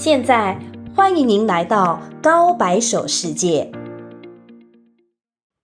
现在欢迎您来到高白手世界。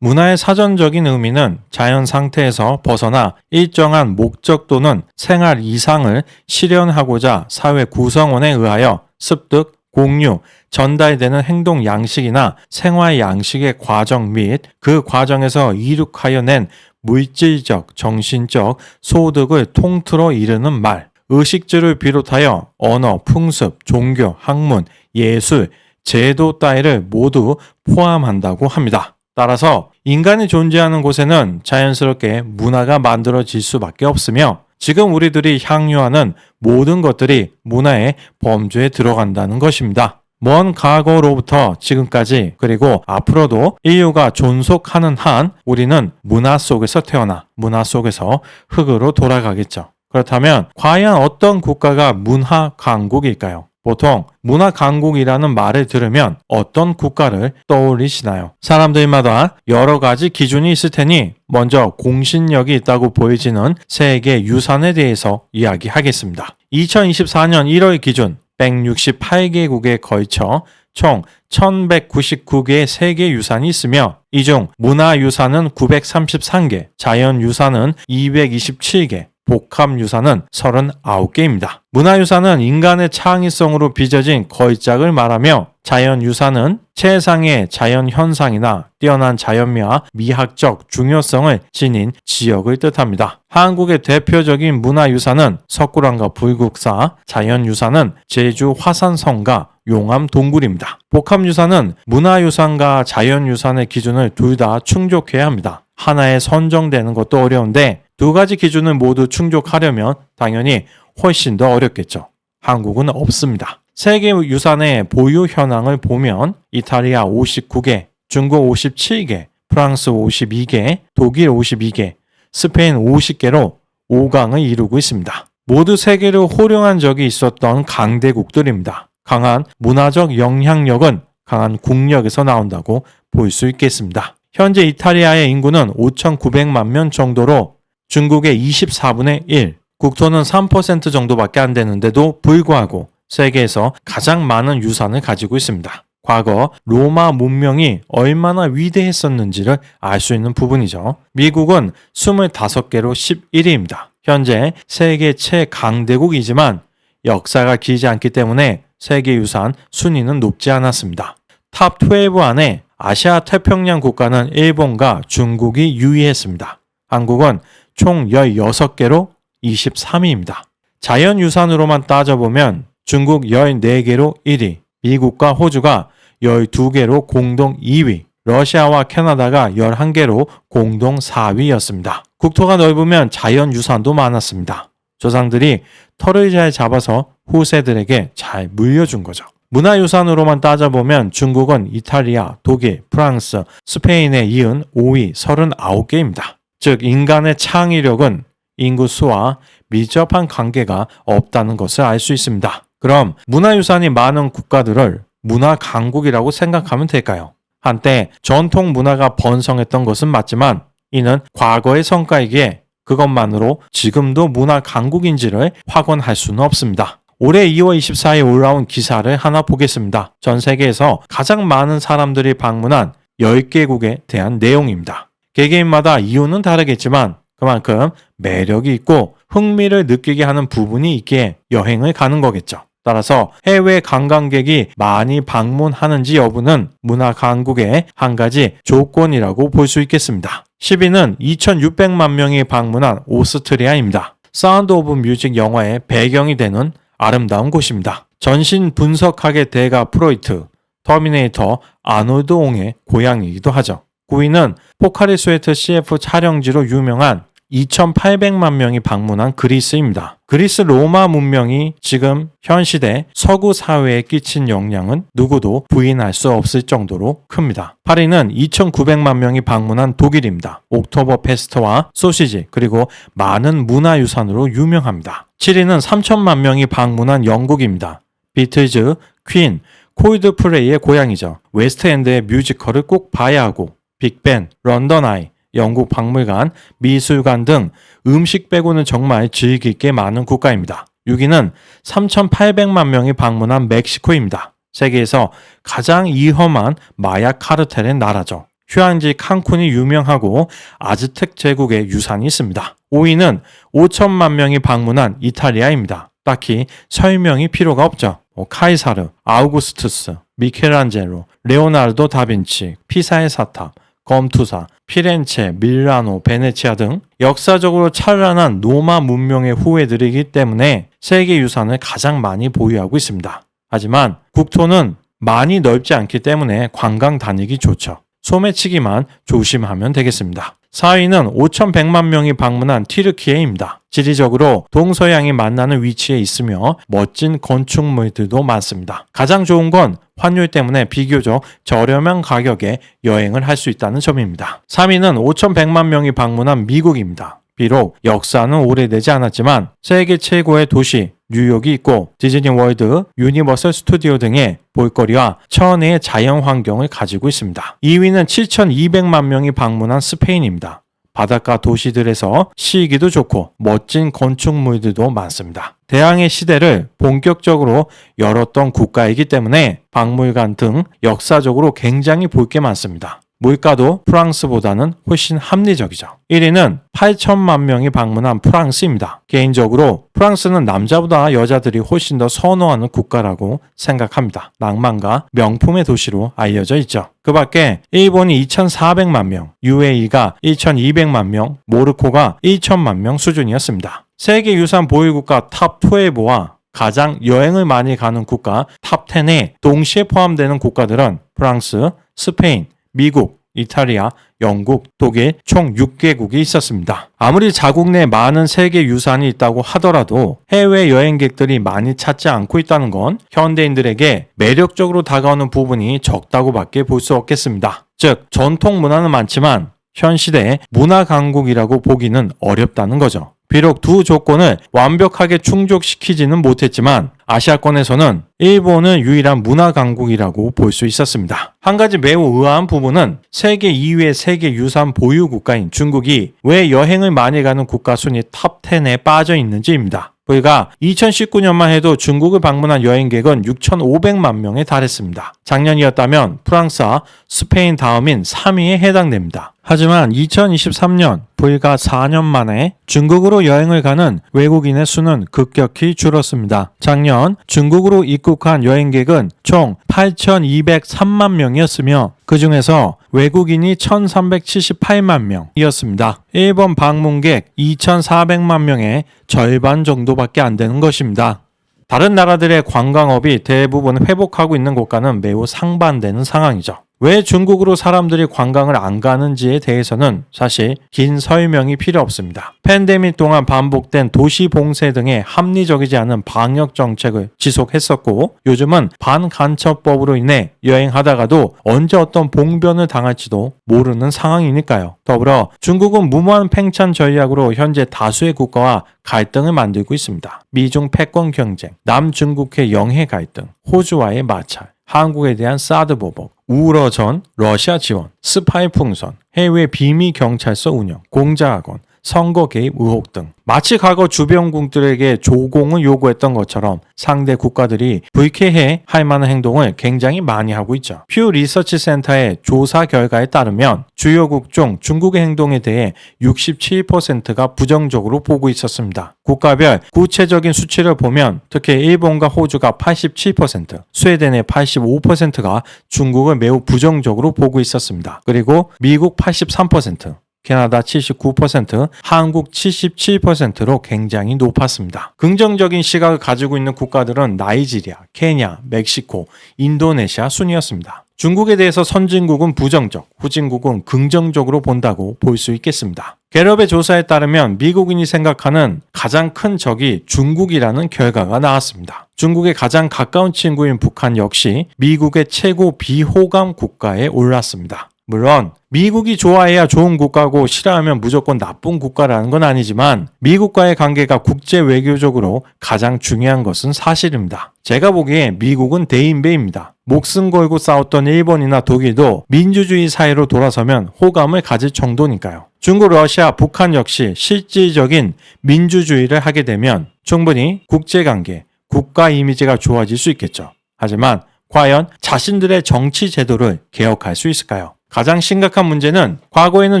문화의 사전적인 의미는 자연 상태에서 벗어나 일정한 목적 또는 생활 이상을 실현하고자 사회 구성원에 의하여 습득, 공유, 전달되는 행동 양식이나 생활 양식의 과정 및 그 과정에서 이룩하여 낸 물질적, 정신적 소득을 통틀어 이르는 말, 의식주를 비롯하여 언어, 풍습, 종교, 학문, 예술, 제도 따위를 모두 포함한다고 합니다. 따라서 인간이 존재하는 곳에는 자연스럽게 문화가 만들어질 수밖에 없으며 지금 우리들이 향유하는 모든 것들이 문화의 범주에 들어간다는 것입니다. 먼 과거로부터 지금까지 그리고 앞으로도 인류가 존속하는 한 우리는 문화 속에서 태어나 문화 속에서 흙으로 돌아가겠죠. 그렇다면 과연 어떤 국가가 문화 강국일까요? 보통 문화 강국이라는 말을 들으면 어떤 국가를 떠올리시나요? 사람들마다 여러 가지 기준이 있을 테니 먼저 공신력이 있다고 보여지는 세계 유산에 대해서 이야기하겠습니다. 2024년 1월 기준 168개국에 걸쳐 총 1199개의 세계 유산이 있으며 이 중 문화 유산은 933개, 자연 유산은 227개, 복합유산은 39개입니다. 문화유산은 인간의 창의성으로 빚어진 걸작을 말하며 자연유산은 최상의 자연현상이나 뛰어난 자연미와 미학적 중요성을 지닌 지역을 뜻합니다. 한국의 대표적인 문화유산은 석굴암과 불국사, 자연유산은 제주 화산성과 용암 동굴입니다. 복합유산은 문화유산과 자연유산의 기준을 둘 다 충족해야 합니다. 하나에 선정되는 것도 어려운데 두 가지 기준을 모두 충족하려면 당연히 훨씬 더 어렵겠죠. 한국은 없습니다. 세계 유산의 보유 현황을 보면 이탈리아 59개, 중국 57개, 프랑스 52개, 독일 52개, 스페인 50개로 5강을 이루고 있습니다. 모두 세계를 호령한 적이 있었던 강대국들입니다. 강한 문화적 영향력은 강한 국력에서 나온다고 볼 수 있겠습니다. 현재 이탈리아의 인구는 5,900만 명 정도로 중국의 24분의 1, 국토는 3% 정도밖에 안 되는데도 불구하고 세계에서 가장 많은 유산을 가지고 있습니다. 과거 로마 문명이 얼마나 위대했었는지를 알 수 있는 부분이죠. 미국은 25개로 11위입니다. 현재 세계 최강대국이지만 역사가 길지 않기 때문에 세계 유산 순위는 높지 않았습니다. 탑 12 안에 아시아 태평양 국가는 일본과 중국이 유의했습니다. 한국은 총 16개로 23위입니다. 자연유산으로만 따져보면 중국 14개로 1위, 미국과 호주가 12개로 공동 2위, 러시아와 캐나다가 11개로 공동 4위였습니다. 국토가 넓으면 자연유산도 많았습니다. 조상들이 털을 잘 잡아서 후세들에게 잘 물려준 거죠. 문화유산으로만 따져보면 중국은 이탈리아, 독일, 프랑스, 스페인에 이은 5위 39개입니다. 즉, 인간의 창의력은 인구 수와 밀접한 관계가 없다는 것을 알 수 있습니다. 그럼 문화유산이 많은 국가들을 문화 강국이라고 생각하면 될까요? 한때 전통 문화가 번성했던 것은 맞지만 이는 과거의 성과이기에 그것만으로 지금도 문화 강국인지를 확언할 수는 없습니다. 올해 2월 24일 올라온 기사를 하나 보겠습니다. 전 세계에서 가장 많은 사람들이 방문한 10개국에 대한 내용입니다. 개개인마다 이유는 다르겠지만 그만큼 매력이 있고 흥미를 느끼게 하는 부분이 있기에 여행을 가는 거겠죠. 따라서 해외 관광객이 많이 방문하는지 여부는 문화 강국의 한 가지 조건이라고 볼 수 있겠습니다. 10위는 2,600만 명이 방문한 오스트리아입니다. 사운드 오브 뮤직 영화의 배경이 되는 아름다운 곳입니다. 전신 분석학의 대가 프로이트, 터미네이터 아놀드 옹의 고향이기도 하죠. 9위는 포카리 스웨트 CF 촬영지로 유명한 2,800만 명이 방문한 그리스입니다. 그리스 로마 문명이 지금 현 시대 서구 사회에 끼친 영향은 누구도 부인할 수 없을 정도로 큽니다. 8위는 2,900만 명이 방문한 독일입니다. 옥토버 페스트와 소시지 그리고 많은 문화유산으로 유명합니다. 7위는 3천만 명이 방문한 영국입니다. 비틀즈, 퀸, 콜드플레이의 고향이죠. 웨스트엔드의 뮤지컬을 꼭 봐야 하고 빅벤, 런던 아이, 영국 박물관, 미술관 등 음식 빼고는 정말 즐길 게 많은 국가입니다. 6위는 3,800만 명이 방문한 멕시코입니다. 세계에서 가장 위험한 마약 카르텔의 나라죠. 휴양지 칸쿤이 유명하고 아즈텍 제국의 유산이 있습니다. 5위는 5천만 명이 방문한 이탈리아입니다. 딱히 설명이 필요가 없죠. 뭐 카이사르, 아우구스투스, 미켈란젤로, 레오나르도 다빈치, 피사의 사탑, 검투사, 피렌체, 밀라노, 베네치아 등 역사적으로 찬란한 로마 문명의 후예들이기 때문에 세계 유산을 가장 많이 보유하고 있습니다. 하지만 국토는 많이 넓지 않기 때문에 관광 다니기 좋죠. 소매치기만 조심하면 되겠습니다. 4위는 5,100만 명이 방문한 튀르키예입니다. 지리적으로 동서양이 만나는 위치에 있으며 멋진 건축물들도 많습니다. 가장 좋은 건 환율 때문에 비교적 저렴한 가격에 여행을 할 수 있다는 점입니다. 3위는 5,100만 명이 방문한 미국입니다. 비록 역사는 오래되지 않았지만 세계 최고의 도시 뉴욕이 있고 디즈니 월드, 유니버설 스튜디오 등의 볼거리와 천혜의 자연 환경을 가지고 있습니다. 2위는 7,200만 명이 방문한 스페인입니다. 바닷가 도시들에서 쉬기도 좋고 멋진 건축물들도 많습니다. 대항해 시대를 본격적으로 열었던 국가이기 때문에 박물관 등 역사적으로 굉장히 볼 게 많습니다. 물가도 프랑스보다는 훨씬 합리적이죠. 1위는 8천만 명이 방문한 프랑스입니다. 개인적으로 프랑스는 남자보다 여자들이 훨씬 더 선호하는 국가라고 생각합니다. 낭만과 명품의 도시로 알려져 있죠. 그 밖에 일본이 2,400만 명, UAE가 1,200만 명, 모르코가 1천만 명 수준이었습니다. 세계 유산 보유국가 탑12와 가장 여행을 많이 가는 국가 탑10에 동시에 포함되는 국가들은 프랑스, 스페인, 미국, 이탈리아, 영국, 독일 총 6개국이 있었습니다. 아무리 자국 내 많은 세계 유산이 있다고 하더라도 해외 여행객들이 많이 찾지 않고 있다는 건 현대인들에게 매력적으로 다가오는 부분이 적다고밖에 볼 수 없겠습니다. 즉, 전통 문화는 많지만 현 시대의 문화 강국이라고 보기는 어렵다는 거죠. 비록 두 조건을 완벽하게 충족시키지는 못했지만 아시아권에서는 일본은 유일한 문화 강국이라고 볼 수 있었습니다. 한 가지 매우 의아한 부분은 세계 2위의 세계 유산 보유 국가인 중국이 왜 여행을 많이 가는 국가 순위 탑10에 빠져 있는지입니다. 불과 2019년만 해도 중국을 방문한 여행객은 6,500만 명에 달했습니다. 작년이었다면 프랑스와 스페인 다음인 3위에 해당됩니다. 하지만 2023년 불과 4년 만에 중국으로 여행을 가는 외국인의 수는 급격히 줄었습니다. 작년 중국으로 입국한 여행객은 총 8,203만 명이었으며 그 중에서 외국인이 1,378만 명이었습니다. 일본 방문객 2,400만 명의 절반 정도밖에 안 되는 것입니다. 다른 나라들의 관광업이 대부분 회복하고 있는 곳과는 매우 상반되는 상황이죠. 왜 중국으로 사람들이 관광을 안 가는지에 대해서는 사실 긴 설명이 필요 없습니다. 팬데믹 동안 반복된 도시 봉쇄 등의 합리적이지 않은 방역 정책을 지속했었고 요즘은 반간첩법으로 인해 여행하다가도 언제 어떤 봉변을 당할지도 모르는 상황이니까요. 더불어 중국은 무모한 팽창 전략으로 현재 다수의 국가와 갈등을 만들고 있습니다. 미중 패권 경쟁, 남중국해 영해 갈등, 호주와의 마찰, 한국에 대한 사드 보복, 우러 전, 러시아 지원, 스파이 풍선, 해외 비미 경찰서 운영, 공자학원, 선거 개입 의혹 등 마치 과거 주변국들에게 조공을 요구했던 것처럼 상대 국가들이 불쾌해 할 만한 행동을 굉장히 많이 하고 있죠. 퓨 리서치 센터의 조사 결과에 따르면 주요국 중 중국의 행동에 대해 67%가 부정적으로 보고 있었습니다. 국가별 구체적인 수치를 보면 특히 일본과 호주가 87%, 스웨덴의 85%가 중국을 매우 부정적으로 보고 있었습니다. 그리고 미국 83%, 캐나다 79%, 한국 77%로 굉장히 높았습니다. 긍정적인 시각을 가지고 있는 국가들은 나이지리아, 케냐, 멕시코, 인도네시아 순이었습니다. 중국에 대해서 선진국은 부정적, 후진국은 긍정적으로 본다고 볼 수 있겠습니다. 갤럽의 조사에 따르면 미국인이 생각하는 가장 큰 적이 중국이라는 결과가 나왔습니다. 중국의 가장 가까운 친구인 북한 역시 미국의 최고 비호감 국가에 올랐습니다. 물론 미국이 좋아해야 좋은 국가고 싫어하면 무조건 나쁜 국가라는 건 아니지만 미국과의 관계가 국제 외교적으로 가장 중요한 것은 사실입니다. 제가 보기에 미국은 대인배입니다. 목숨 걸고 싸웠던 일본이나 독일도 민주주의 사회로 돌아서면 호감을 가질 정도니까요. 중국, 러시아, 북한 역시 실질적인 민주주의를 하게 되면 충분히 국제관계, 국가 이미지가 좋아질 수 있겠죠. 하지만 과연 자신들의 정치 제도를 개혁할 수 있을까요? 가장 심각한 문제는 과거에는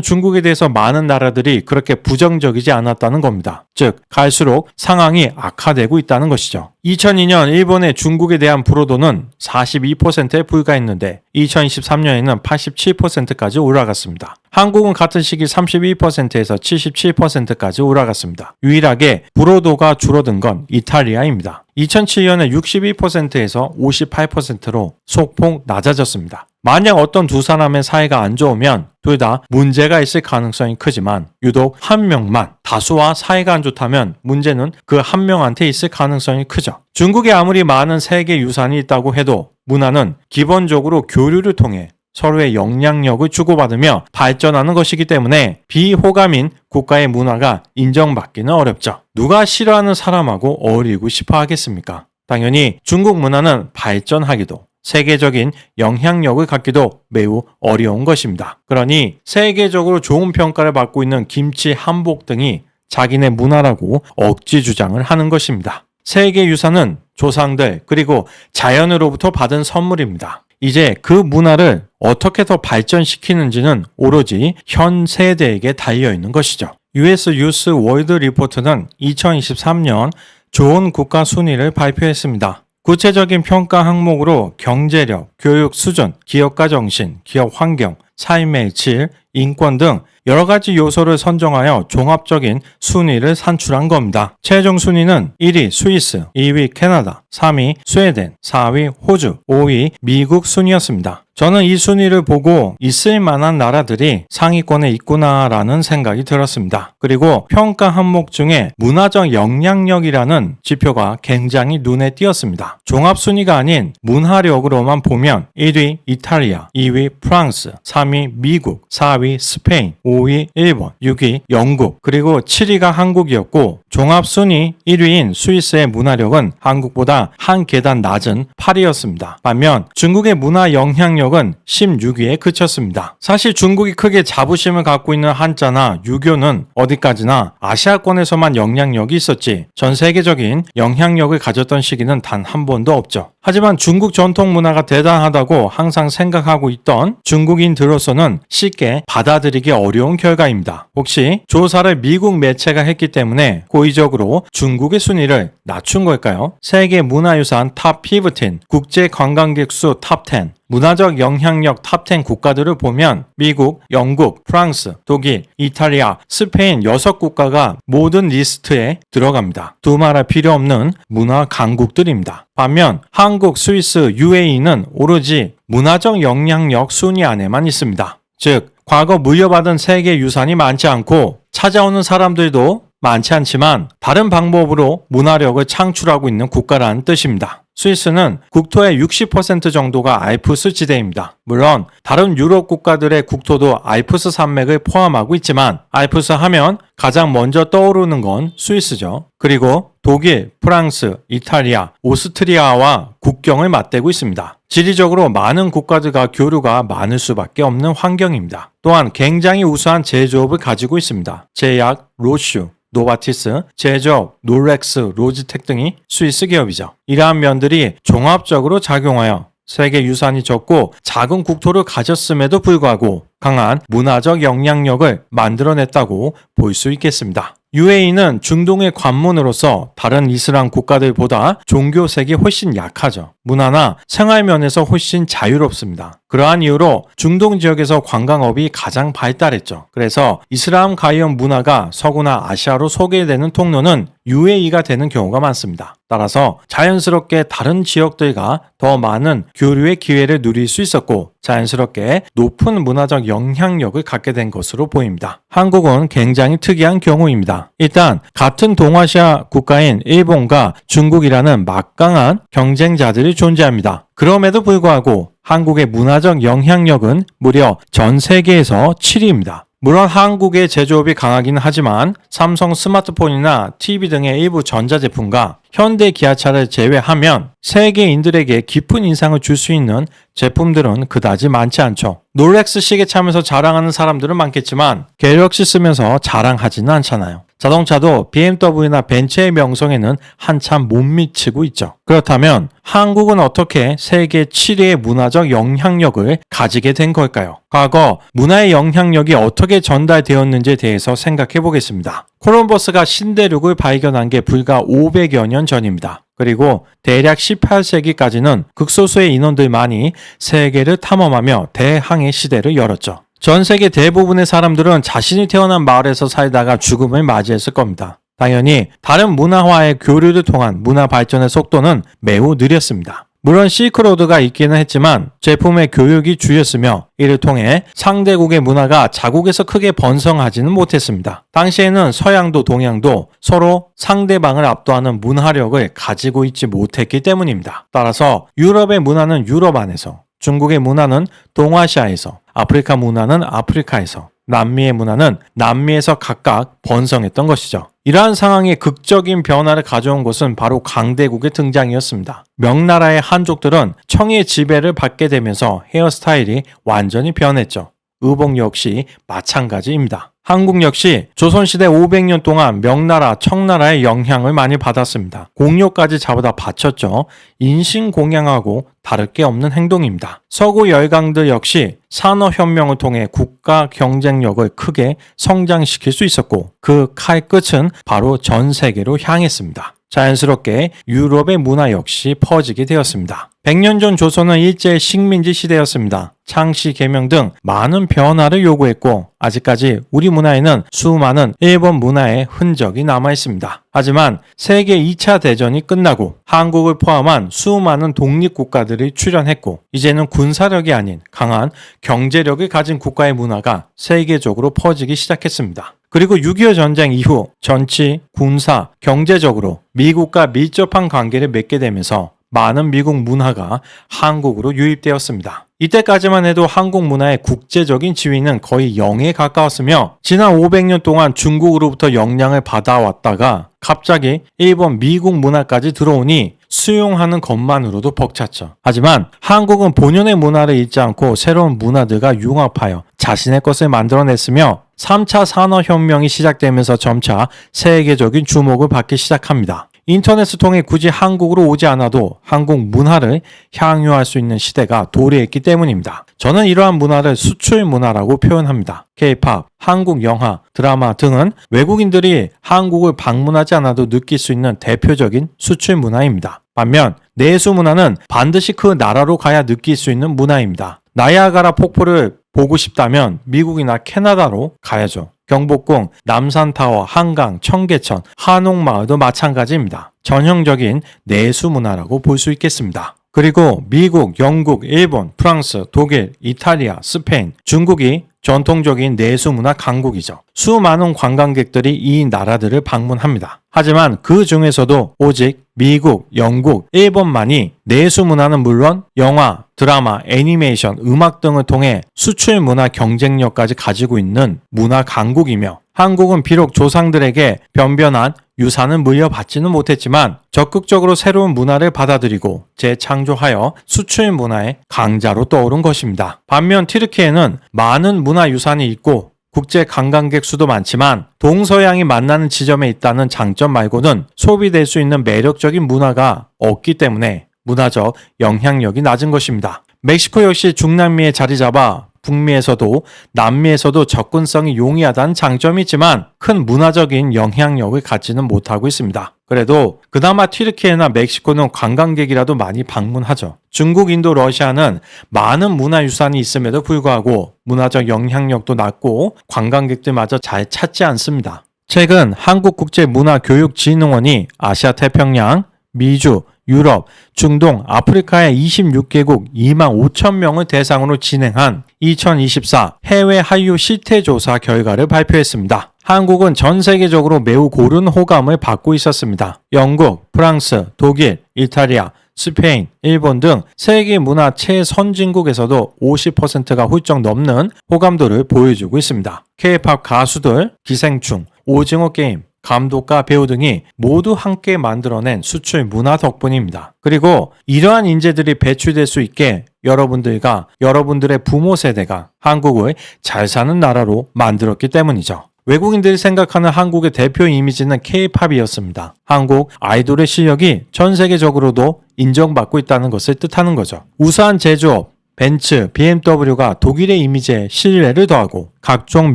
중국에 대해서 많은 나라들이 그렇게 부정적이지 않았다는 겁니다. 즉, 갈수록 상황이 악화되고 있다는 것이죠. 2002년 일본의 중국에 대한 불호도는 42%에 불과했는데 2023년에는 87%까지 올라갔습니다. 한국은 같은 시기 32%에서 77%까지 올라갔습니다. 유일하게 불호도가 줄어든 건 이탈리아입니다. 2007년에 62%에서 58%로 소폭 낮아졌습니다. 만약 어떤 두 사람의 사이가 안 좋으면 둘 다 문제가 있을 가능성이 크지만 유독 한 명만 다수와 사이가 안 좋다면 문제는 그 한 명한테 있을 가능성이 크죠. 중국에 아무리 많은 세계 유산이 있다고 해도 문화는 기본적으로 교류를 통해 서로의 영향력을 주고받으며 발전하는 것이기 때문에 비호감인 국가의 문화가 인정받기는 어렵죠. 누가 싫어하는 사람하고 어울리고 싶어 하겠습니까? 당연히 중국 문화는 발전하기도 세계적인 영향력을 갖기도 매우 어려운 것입니다. 그러니 세계적으로 좋은 평가를 받고 있는 김치, 한복 등이 자기네 문화라고 억지 주장을 하는 것입니다. 세계 유산은 조상들 그리고 자연으로부터 받은 선물입니다. 이제 그 문화를 어떻게 더 발전시키는지는 오로지 현 세대에게 달려 있는 것이죠. US 유스 월드 리포트는 2023년 좋은 국가 순위를 발표했습니다. 구체적인 평가 항목으로 경제력, 교육 수준, 기업가 정신, 기업 환경, 삶의 질, 인권 등 여러 가지 요소를 선정하여 종합적인 순위를 산출한 겁니다. 최종 순위는 1위 스위스, 2위 캐나다, 3위 스웨덴, 4위 호주, 5위 미국 순이었습니다. 저는 이 순위를 보고 있을 만한 나라들이 상위권에 있구나라는 생각이 들었습니다. 그리고 평가 항목 중에 문화적 영향력이라는 지표가 굉장히 눈에 띄었습니다. 종합 순위가 아닌 문화력으로만 보면 1위 이탈리아, 2위 프랑스, 3위 미국, 4위 스페인, 5위 일본, 6위 영국, 그리고 7위가 한국이었고 종합 순위 1위인 스위스의 문화력은 한국보다 한 계단 낮은 8위였습니다. 반면 중국의 문화 영향력 영향력은 16위에 그쳤습니다. 사실 중국이 크게 자부심을 갖고 있는 한자나 유교는 어디까지나 아시아권에서만 영향력이 있었지 전 세계적인 영향력을 가졌던 시기는 단 한 번도 없죠. 하지만 중국 전통 문화가 대단하다고 항상 생각하고 있던 중국인들로서는 쉽게 받아들이기 어려운 결과입니다. 혹시 조사를 미국 매체가 했기 때문에 고의적으로 중국의 순위를 낮춘 걸까요? 세계 문화유산 탑 15, 국제 관광객 수탑 10, 문화적 영향력 탑10 국가들을 보면 미국, 영국, 프랑스, 독일, 이탈리아, 스페인 6국가가 모든 리스트에 들어갑니다. 두 말할 필요 없는 문화 강국들입니다. 반면 한국, 스위스, UAE는 오로지 문화적 영향력 순위 안에만 있습니다. 즉, 과거 물려받은 세계 유산이 많지 않고 찾아오는 사람들도 많지 않지만 다른 방법으로 문화력을 창출하고 있는 국가라는 뜻입니다. 스위스는 국토의 60% 정도가 알프스 지대입니다. 물론 다른 유럽 국가들의 국토도 알프스 산맥을 포함하고 있지만 알프스 하면 가장 먼저 떠오르는 건 스위스죠. 그리고 독일, 프랑스, 이탈리아, 오스트리아와 국경을 맞대고 있습니다. 지리적으로 많은 국가들과 교류가 많을 수밖에 없는 환경입니다. 또한 굉장히 우수한 제조업을 가지고 있습니다. 제약, 로슈, 노바티스, 제조업, 놀렉스, 로지텍 등이 스위스 기업이죠. 이러한 면들이 종합적으로 작용하여 세계 유산이 적고 작은 국토를 가졌음에도 불구하고 강한 문화적 영향력을 만들어냈다고 볼 수 있겠습니다. UAE는 중동의 관문으로서 다른 이슬람 국가들보다 종교색이 훨씬 약하죠. 문화나 생활 면에서 훨씬 자유롭습니다. 그러한 이유로 중동 지역에서 관광업이 가장 발달했죠. 그래서 이슬람 가이언 문화가 서구나 아시아로 소개되는 통로는 UAE가 되는 경우가 많습니다. 따라서 자연스럽게 다른 지역들과 더 많은 교류의 기회를 누릴 수 있었고 자연스럽게 높은 문화적 영향력을 갖게 된 것으로 보입니다. 한국은 굉장히 특이한 경우입니다. 일단 같은 동아시아 국가인 일본과 중국이라는 막강한 경쟁자들이 존재합니다. 그럼에도 불구하고 한국의 문화적 영향력은 무려 전 세계에서 7위입니다. 물론 한국의 제조업이 강하긴 하지만 삼성 스마트폰이나 TV 등의 일부 전자제품과 현대 기아차를 제외하면 세계인들에게 깊은 인상을 줄 수 있는 제품들은 그다지 많지 않죠. 롤렉스 시계 차면서 자랑하는 사람들은 많겠지만 갤럭시 쓰면서 자랑하지는 않잖아요. 자동차도 BMW나 벤츠의 명성에는 한참 못 미치고 있죠. 그렇다면 한국은 어떻게 세계 7위의 문화적 영향력을 가지게 된 걸까요? 과거 문화의 영향력이 어떻게 전달되었는지에 대해서 생각해 보겠습니다. 콜럼버스가 신대륙을 발견한 게 불과 500여 년 전입니다. 그리고 대략 18세기까지는 극소수의 인원들만이 세계를 탐험하며 대항해 시대를 열었죠. 전 세계 대부분의 사람들은 자신이 태어난 마을에서 살다가 죽음을 맞이했을 겁니다. 당연히 다른 문화화의 교류를 통한 문화 발전의 속도는 매우 느렸습니다. 물론 실크로드가 있기는 했지만 제품의 교육이 주였으며 이를 통해 상대국의 문화가 자국에서 크게 번성하지는 못했습니다. 당시에는 서양도 동양도 서로 상대방을 압도하는 문화력을 가지고 있지 못했기 때문입니다. 따라서 유럽의 문화는 유럽 안에서 중국의 문화는 동아시아에서 아프리카 문화는 아프리카에서 남미의 문화는 남미에서 각각 번성했던 것이죠. 이러한 상황에 극적인 변화를 가져온 것은 바로 강대국의 등장이었습니다. 명나라의 한족들은 청의 지배를 받게 되면서 헤어스타일이 완전히 변했죠. 의복 역시 마찬가지입니다. 한국 역시 조선시대 500년 동안 명나라, 청나라의 영향을 많이 받았습니다. 공료까지 잡아다 바쳤죠. 인신공양하고 다를 게 없는 행동입니다. 서구 열강들 역시 산업혁명을 통해 국가 경쟁력을 크게 성장시킬 수 있었고 그 칼 끝은 바로 전 세계로 향했습니다. 자연스럽게 유럽의 문화 역시 퍼지게 되었습니다. 100년 전 조선은 일제 식민지 시대였습니다. 창씨 개명 등 많은 변화를 요구했고 아직까지 우리 문화에는 수많은 일본 문화의 흔적이 남아 있습니다. 하지만 세계 2차 대전이 끝나고 한국을 포함한 수많은 독립국가들이 출현했고 이제는 군사력이 아닌 강한 경제력을 가진 국가의 문화가 세계적으로 퍼지기 시작했습니다. 그리고 6.25 전쟁 이후 정치, 군사, 경제적으로 미국과 밀접한 관계를 맺게 되면서 많은 미국 문화가 한국으로 유입되었습니다. 이때까지만 해도 한국 문화의 국제적인 지위는 거의 0에 가까웠으며 지난 500년 동안 중국으로부터 영향을 받아왔다가 갑자기 일본, 미국 문화까지 들어오니 수용하는 것만으로도 벅찼죠. 하지만 한국은 본연의 문화를 잊지 않고 새로운 문화들과 융합하여 자신의 것을 만들어냈으며 3차 산업혁명이 시작되면서 점차 세계적인 주목을 받기 시작합니다. 인터넷을 통해 굳이 한국으로 오지 않아도 한국 문화를 향유할 수 있는 시대가 도래했기 때문입니다. 저는 이러한 문화를 수출 문화라고 표현합니다. K-팝, 한국 영화, 드라마 등은 외국인들이 한국을 방문하지 않아도 느낄 수 있는 대표적인 수출 문화입니다. 반면 내수 문화는 반드시 그 나라로 가야 느낄 수 있는 문화입니다. 나야가라 폭포를 보고 싶다면 미국이나 캐나다로 가야죠. 경복궁, 남산타워, 한강, 청계천, 한옥마을도 마찬가지입니다. 전형적인 내수 문화라고 볼 수 있겠습니다. 그리고 미국, 영국, 일본, 프랑스, 독일, 이탈리아, 스페인, 중국이 전통적인 내수 문화 강국이죠. 수많은 관광객들이 이 나라들을 방문합니다. 하지만 그 중에서도 오직 미국, 영국, 일본만이 내수 문화는 물론 영화, 드라마, 애니메이션, 음악 등을 통해 수출 문화 경쟁력까지 가지고 있는 문화 강국이며 한국은 비록 조상들에게 변변한 유산을 물려받지는 못했지만 적극적으로 새로운 문화를 받아들이고 재창조하여 수출 문화의 강자로 떠오른 것입니다. 반면 튀르키예는 많은 문화 유산이 있고 국제 관광객 수도 많지만 동서양이 만나는 지점에 있다는 장점 말고는 소비될 수 있는 매력적인 문화가 없기 때문에 문화적 영향력이 낮은 것입니다. 멕시코 역시 중남미에 자리 잡아 북미에서도 남미에서도 접근성이 용이하다는 장점이 있지만 큰 문화적인 영향력을 갖지는 못하고 있습니다. 그래도 그나마 튀르키예나 멕시코는 관광객이라도 많이 방문하죠. 중국, 인도, 러시아는 많은 문화유산이 있음에도 불구하고 문화적 영향력도 낮고 관광객들마저 잘 찾지 않습니다. 최근 한국국제문화교육진흥원이 아시아 태평양, 미주, 유럽, 중동, 아프리카의 26개국 2만 5천 명을 대상으로 진행한 2024 해외 한류 실태 조사 결과를 발표했습니다. 한국은 전 세계적으로 매우 고른 호감을 받고 있었습니다. 영국, 프랑스, 독일, 이탈리아, 스페인, 일본 등 세계 문화 최선진국에서도 50%가 훌쩍 넘는 호감도를 보여주고 있습니다. K-팝 가수들, 기생충, 오징어 게임, 감독과 배우 등이 모두 함께 만들어낸 수출 문화 덕분입니다. 그리고 이러한 인재들이 배출될 수 있게 여러분들과 여러분들의 부모 세대가 한국을 잘 사는 나라로 만들었기 때문이죠. 외국인들이 생각하는 한국의 대표 이미지는 K-팝이었습니다. 한국 아이돌의 실력이 전 세계적으로도 인정받고 있다는 것을 뜻하는 거죠. 우수한 제조업, 벤츠, BMW가 독일의 이미지에 신뢰를 더하고 각종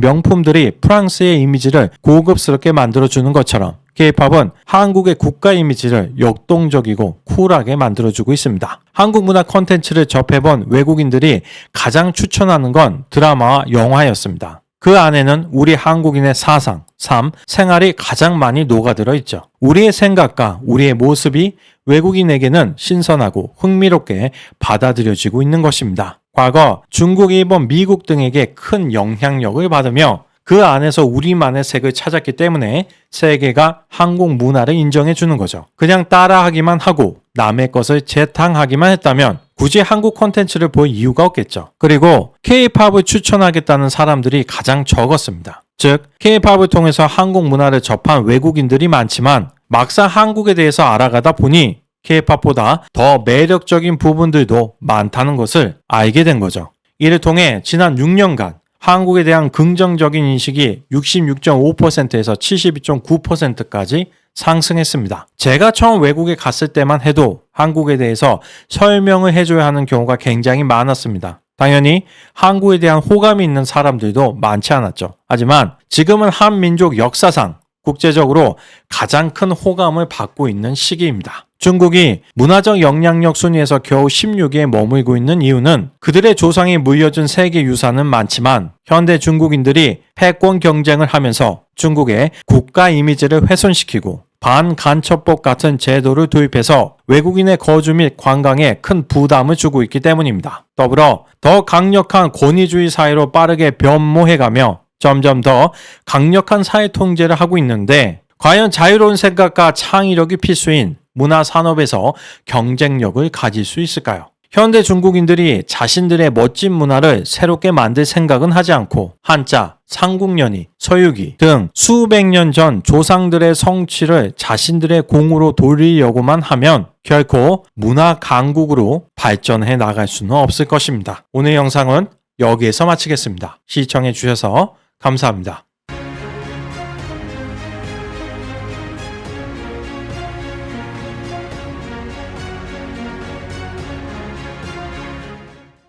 명품들이 프랑스의 이미지를 고급스럽게 만들어주는 것처럼 K-팝은 한국의 국가 이미지를 역동적이고 쿨하게 만들어주고 있습니다. 한국 문화 콘텐츠를 접해본 외국인들이 가장 추천하는 건 드라마와 영화였습니다. 그 안에는 우리 한국인의 사상, 삶, 생활이 가장 많이 녹아들어 있죠. 우리의 생각과 우리의 모습이 외국인에게는 신선하고 흥미롭게 받아들여지고 있는 것입니다. 과거 중국, 일본, 미국 등에게 큰 영향력을 받으며 그 안에서 우리만의 색을 찾았기 때문에 세계가 한국 문화를 인정해 주는 거죠. 그냥 따라하기만 하고 남의 것을 재탕하기만 했다면 굳이 한국 콘텐츠를 볼 이유가 없겠죠. 그리고 K-팝을 추천하겠다는 사람들이 가장 적었습니다. 즉, K-팝을 통해서 한국 문화를 접한 외국인들이 많지만 막상 한국에 대해서 알아가다 보니 K-팝보다 더 매력적인 부분들도 많다는 것을 알게 된 거죠. 이를 통해 지난 6년간 한국에 대한 긍정적인 인식이 66.5%에서 72.9%까지 상승했습니다. 제가 처음 외국에 갔을 때만 해도 한국에 대해서 설명을 해줘야 하는 경우가 굉장히 많았습니다. 당연히 한국에 대한 호감이 있는 사람들도 많지 않았죠. 하지만 지금은 한민족 역사상 국제적으로 가장 큰 호감을 받고 있는 시기입니다. 중국이 문화적 영향력 순위에서 겨우 16위에 머물고 있는 이유는 그들의 조상이 물려준 세계 유산은 많지만 현대 중국인들이 패권 경쟁을 하면서 중국의 국가 이미지를 훼손시키고 반간첩법 같은 제도를 도입해서 외국인의 거주 및 관광에 큰 부담을 주고 있기 때문입니다. 더불어 더 강력한 권위주의 사회로 빠르게 변모해가며 점점 더 강력한 사회 통제를 하고 있는데 과연 자유로운 생각과 창의력이 필수인 문화 산업에서 경쟁력을 가질 수 있을까요? 현대 중국인들이 자신들의 멋진 문화를 새롭게 만들 생각은 하지 않고 한자, 삼국연의, 서유기 등 수백 년 전 조상들의 성취를 자신들의 공으로 돌리려고만 하면 결코 문화 강국으로 발전해 나갈 수는 없을 것입니다. 오늘 영상은 여기에서 마치겠습니다. 시청해 주셔서 감사합니다.